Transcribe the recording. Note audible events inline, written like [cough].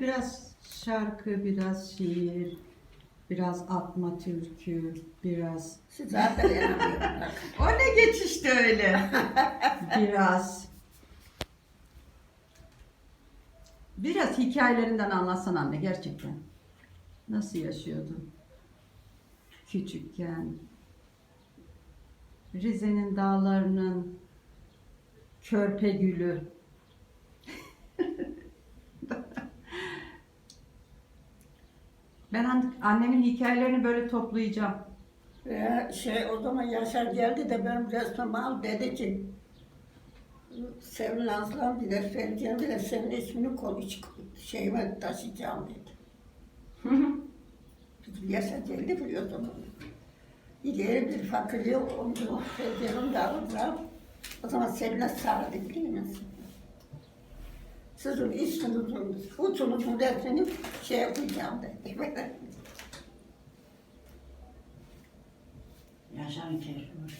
Biraz şarkı, biraz şiir, biraz atma türkü, biraz... Zaten yanamıyorum. [laughs] O ne geçişti öyle? biraz... Biraz hikayelerinden anlatsan anne gerçekten. Nasıl yaşıyordun? Küçükken. Rize'nin dağlarının körpe gülü. Ben an- annemin hikayelerini böyle toplayacağım. Ve şey o zaman Yaşar geldi de benim resmimi al dedi ki Sevin Aslan bir de Ferdi'ye bir de senin ismini koy iç şeyime taşıyacağım dedi. Yaşar geldi biliyor o zaman. İleri bir fakirliği oldu. Ferdi'nin de aldılar. O zaman Selin'e sarıldı biliyor musun? Sizin isminizin, uçunuzun resmini şey yapacağım dedi. Yaşar'ın keyfi var.